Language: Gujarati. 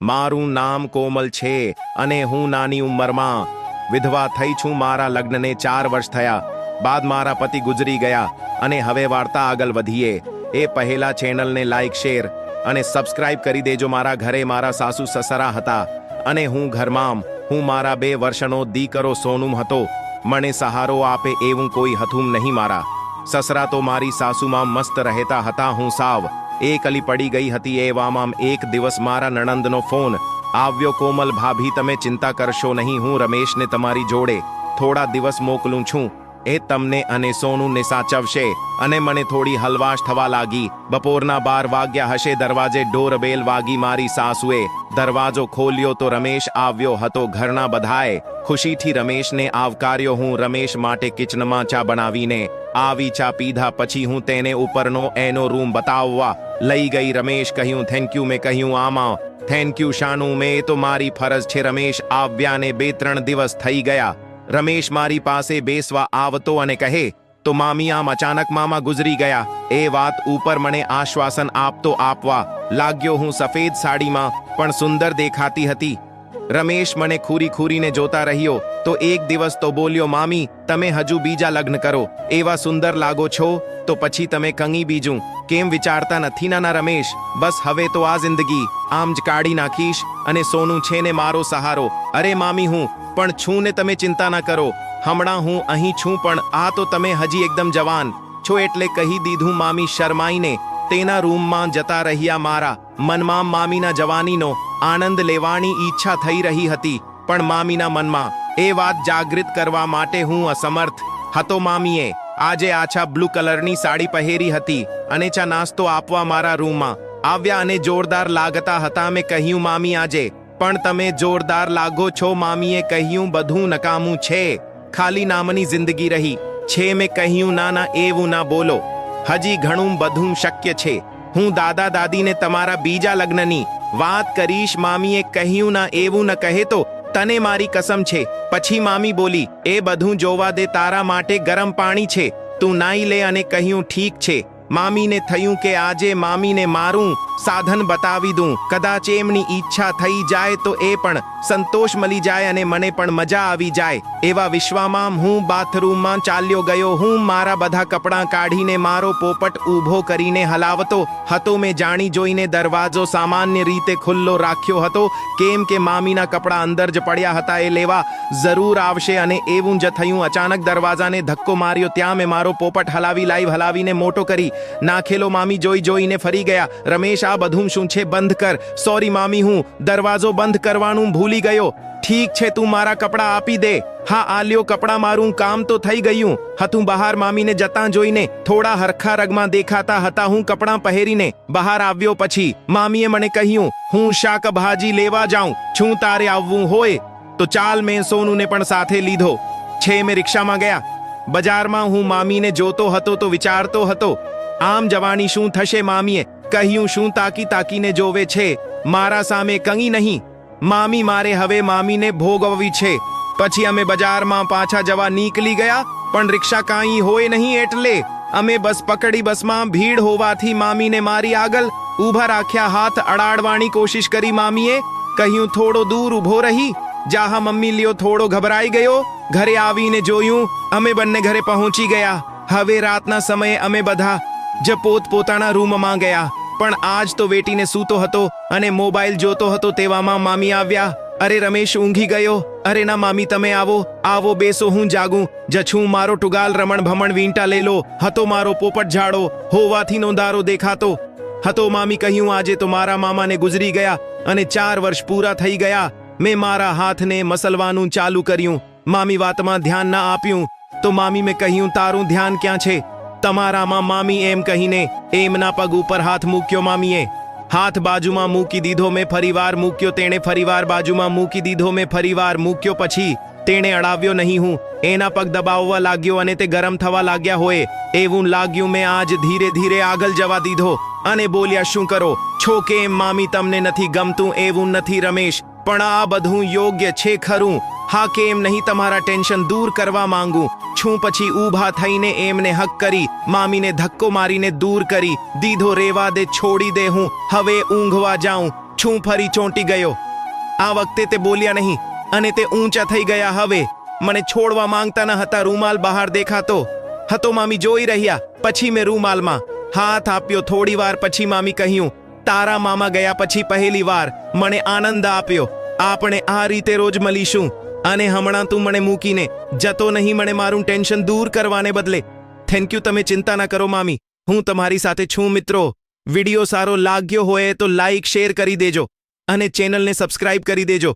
મારું નામ કોમલ છે અને હું નાની ઉંમરમાં વિધવા થઈ છું. મારા લગ્નને ચાર વર્ષ થયા. બાદ મારા પતિ ગુજરી ગયા અને હવે વાર્તા આગળ વધીએ. એ પહેલા ચેનલને લાઈક, શેર અને સબસ્ક્રાઇબ કરી દેજો. મારા ઘરે મારા સાસુ સસરા હતા અને હું ઘરમાં હું મારા બે વર્ષનો દીકરો સોનુમ હતો. મને સહારો આપે એવું કોઈ હતું નહીં મારા. સસરા તો મારી સાસુમાં મસ્ત રહેતા હતા. હું સાવ એકલી પડી ગઈ હતી એવામાં એક દિવસ મારા નણંદનો ફોન. આવ્યો કોમલ ભાભી, તમે ચિંતા કરશો નહીં, હું રમેશને તમારી જોડે થોડા દિવસ મોકલું છું. એ તમને અને સોનુને સાચવશે અને મને થોડી હલવાશ થવા લાગી. બપોરના બાર વાગ્યા હશે, દરવાજે ડોરબેલ વાગી મારી સાસુએ દરવાજો ખોલ્યો તો રમેશ આવ્યો હતો ઘરના બધાએ. ખુશીથી રમેશને આવકાર્યો, હું રમેશ માટે કિચનમાં ચા બનાવીને આવી ચા પીધા, પછી હું તેને ઉપરનો એનો રૂમ બતાવવા લઈ ગઈ રમેશ, કહ્યું થેન્ક યુ મેં કહ્યું, આમાં થેન્ક યુ શાનું, મેં તો મારી ફરજ છે, રમેશ, આવ્યાને બે ત્રણ દિવસ થઈ ગયા. રમેશ મારી પાસે બેસવા આવતો અને કહે, તો મામી આમ અચાનક મામા ગુજરી ગયા. એ વાત ઉપર મને આશ્વાસન આપતો આપવા લાગ્યો હું સફેદ સાડીમાં, પણ સુંદર દેખાતી હતી. રમેશ મને ખૂરી ખૂરીને જોતા રહ્યો, તો એક દિવસ તો બોલ્યો, મામી, તમે હજુ બીજા લગ્ન કરો. એવા સુંદર લાગો છો, તો પછી તમે કંઈ બીજું. કેમ વિચારતા નથી નાના રમેશ? બસ હવે તો આ જિંદગી. આમ જ કાઢી નાખીશ અને સોનું છે ને મારો સહારો. અરે મામી હું, પણ છું ને તમે ચિંતા ના કરો. હમણાં હું અહીં છું, પણ આ તો તમે હજી એકદમ જવાન. છો એટલે કહી દીધું મામી શરમાઈને તેના રૂમમાં જતા રહ્યા મારા. મનમાં મામીના જવાનીનો આનંદ લેવાની ઈચ્છા થઈ રહી હતી, પણ મામીના મનમાં એ વાત જાગૃત કરવા માટે હું અસમર્થ હતો. મામીએ આજે આછા બ્લુ કલરની સાડી પહેરી હતી અને ચા નાસ્તો આપવા મારા રૂમમાં આવ્યા અને જોરદાર લાગતા હતા. મેં કહ્યું, મામી, આજે પણ તમે જોરદાર લાગો છો. મામીએ કહ્યું, બધું નકામું છે. ખાલી નામની જિંદગી રહી. છે, મેં કહ્યું, ના ના, એવું ના બોલો. હજી ઘણું બધું શક્ય છે. હું દાદા દાદીને તમારા બીજા લગ્નની વાત કરીશ, મામીએ કહ્યું ના એવું ન કહે તો તને મારી કસમ છે. પછી મામી બોલી, એ બધું જોવા દે, તારા માટે ગરમ પાણી છે. તું નાઈ લે અને કહ્યું ઠીક છે. મામીને થયું કે આજે મામીને મારું સાધન બતાવી દઉં. કદાચ એમની ઈચ્છા થઈ જાય તો એ પણ સંતોષ મળી જાય અને મને પણ મજા આવી જાય. એવા વિશ્વમાં હું બાથરૂમમાં ચાલ્યો ગયો, હું મારા બધા કપડાં કાઢીને મારો પોપટ ઊભો કરીને હલાવતો હતો. મેં જાણી જોઈને દરવાજો સામાન્ય રીતે ખુલ્લો રાખ્યો હતો. કેમ કે મામીના કપડાં અંદર જ પડ્યા હતા, એ લેવા જરૂર આવશે અને એવું જ થયું. અચાનક દરવાજાને ધક્કો માર્યો, ત્યાં મેં મારો પોપટ હલાવી, લાઈવ હલાવીને મોટો કરી. નાખેલો મામી જોઈ જોઈને ફરી ગયા. રમેશ આ બધું શું છે બંધ કર સોરી મામી હું દરવાજો બંધ કરવાનું ભૂલી ગયો ઠીક છે તું મારા કપડાં આપી દે હા આ લ્યો કપડાં મારું કામ તો થઈ ગયું હતું બહાર મામીને જતાં જોઈને થોડા હરખા રગમાં દેખાતા હતા હું કપડાં પહેરીને બહાર આવ્યો પછી મામીએ મને કહ્યું હું શાકભાજી લેવા જાઉં છું તારે આવવું હોય તો ચાલ મેં સોનુને પણ સાથે લીધો છે મેં રિક્ષામાં ગયા બજારમાં હું મામીને જોતો હતો તો વિચારતો હતો આમ જવાની શું થશે મામીએ કહ્યું શું તાકી તાકીને જોવે છે? મારા સામે કંઈ નહીં. મામી મારે હવે મામીને ભોગવવી છે. પછી અમે બજારમાં પાછા જવા નીકળી ગયા, પણ રિક્ષા કાંઈ હોય નહીં એટલે અમે બસ પકડી બસમાં ભીડ હોવાથી મામીને મારી આગળ ઊભા રાખ્યા હાથ અડાડવાની કોશિશ કરી મામીએ. કહ્યું, થોડો દૂર ઊભો રહી. જાહા મમ્મી લ્યો, થોડો ગભરાઈ ગયો. ઘરે આવીને જોયું, અમે બંને ઘરે પહોંચી ગયા. હવે રાતના સમયે અમે બધા જ પોત પોતાના રૂમમાં ગયા. પણ આજ તો વેટીને સૂતો હતો અને મોબાઈલ જોતો હતો તેવામાં મામી આવ્યા. અરે રમેશ, ઊંઘી ગયો. અરે ના મામી, તમે આવો. આવો, બેસો, હું જાગું. જછું, મારો ટુગાલ રમણ ભમણ વીંટા લેલો હતો મારો પોપટ ઝાડો. હોવાથી નોંધારો દેખાતો. હતો મામી કહ્યું, આજે તો મારા મામાને ગુજરી ગયા અને ચાર વર્ષ પૂરા થઈ ગયા. મેં મારા હાથને મસલવાનું ચાલુ કર્યું. મામી વાતમાં ધ્યાન ના આપ્યું. તો મામી મેં કહ્યું, તારું ધ્યાન ક્યાં છે? તમારામાં મામી એમ કહીને એમના પગ ઉપર હાથ મૂક્યો, મામીએ, હાથ બાજુમાં મૂકી દીધો મેં, ફરીવાર મૂક્યો. તેણે ફરીવાર બાજુમાં મૂકી દીધો મેં, ફરીવાર મૂક્યો. પછી તેણે અડાવ્યો નહીં હું. એના પગ દબાવવા લાગ્યો અને તે ગરમ થવા લાગ્યા હોય એવું લાગ્યું, મેં આજ ધીરે ધીરે આગળ જવા દીધો. અને બોલ્યા, શું કરો? છો કેમ, મામી, તમને નથી ગમતું? એવું નથી, રમેશ, પણ આ બધું યોગ્ય છે ખરું. હા કેમ નહીં તમારા ટેન્શન દૂર કરવા માંગુ. છું પછી ઊભા થઈને એમને હક કરી, મામીને ધક્કો મારીને દૂર કરી, દીધો રેવા દે, છોડી દે હું, હવે ઊંઘવા જાઉં. છું ફરી ચોંટી ગયો. આ વખતે તે બોલ્યા નહીં, અને તે ઊંચા થઈ ગયા હવે. મને છોડવા માંગતા ન હતા, રૂમાલ બહાર દેખાતો. હતો મામી જોઈ રહ્યા, પછી મેં રૂમાલમાં હાથ આપ્યો, થોડી વાર પછી મામી કહ્યું, તારા મામા ગયા પછી પહેલી વાર, મને આનંદ આપ્યો. આપણે આ રીતે રોજ મળીશું. અને હમણાં તું મને મૂકીને જતો નહીં, મને મારું ટેન્શન દૂર કરવાને બદલે. થેન્ક યુ તમે ચિંતા ના કરો મામી. હું તમારી સાથે છું મિત્રો. વિડિયો સારો લાગ્યો હોય તો લાઈક શેર કરી દેજો અને ચેનલને સબસ્ક્રાઇબ કરી દેજો.